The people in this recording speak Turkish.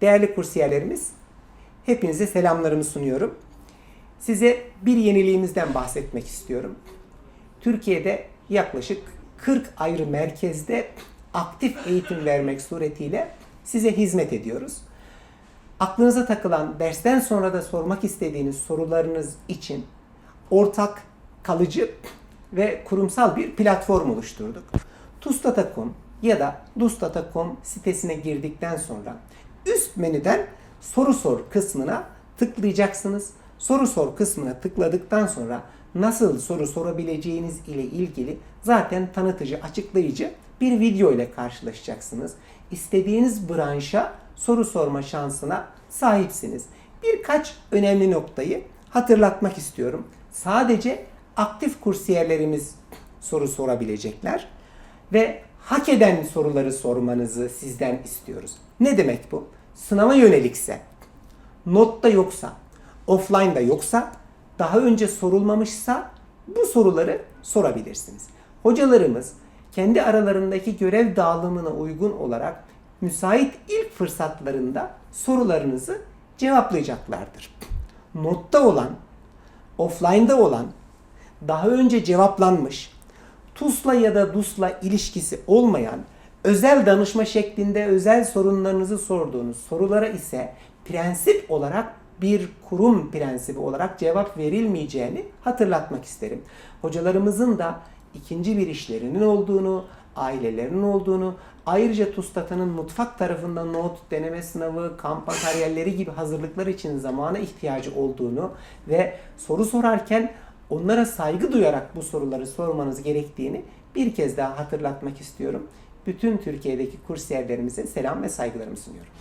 Değerli kursiyerlerimiz, hepinize selamlarımı sunuyorum. Size bir yeniliğimizden bahsetmek istiyorum. Türkiye'de yaklaşık 40 ayrı merkezde aktif eğitim vermek suretiyle size hizmet ediyoruz. Aklınıza takılan dersten sonra da sormak istediğiniz sorularınız için ortak, kalıcı ve kurumsal bir platform oluşturduk. Tustata.com ya da Dustata.com sitesine girdikten sonra menüden soru sor kısmına tıklayacaksınız. Soru sor kısmına tıkladıktan sonra nasıl soru sorabileceğiniz ile ilgili zaten tanıtıcı, açıklayıcı bir video ile karşılaşacaksınız. İstediğiniz branşa soru sorma şansına sahipsiniz. Birkaç önemli noktayı hatırlatmak istiyorum. Sadece aktif kursiyerlerimiz soru sorabilecekler ve hak eden soruları sormanızı sizden istiyoruz. Ne demek bu? Sınava yönelikse, notta yoksa, offline'da yoksa, daha önce sorulmamışsa bu soruları sorabilirsiniz. Hocalarımız kendi aralarındaki görev dağılımına uygun olarak müsait ilk fırsatlarında sorularınızı cevaplayacaklardır. Notta olan, offline'da olan, daha önce cevaplanmış, TUS'la ya da DUS'la ilişkisi olmayan, özel danışma şeklinde özel sorunlarınızı sorduğunuz sorulara ise prensip olarak bir kurum prensibi olarak cevap verilmeyeceğini hatırlatmak isterim. Hocalarımızın da ikinci bir işlerinin olduğunu, ailelerinin olduğunu, ayrıca TUSTATA'nın mutfak tarafından not, deneme sınavı, kamp materyalleri gibi hazırlıklar için zamana ihtiyacı olduğunu ve soru sorarken onlara saygı duyarak bu soruları sormanız gerektiğini bir kez daha hatırlatmak istiyorum. Bütün Türkiye'deki kursiyerlerimize selam ve saygılarımı sunuyorum.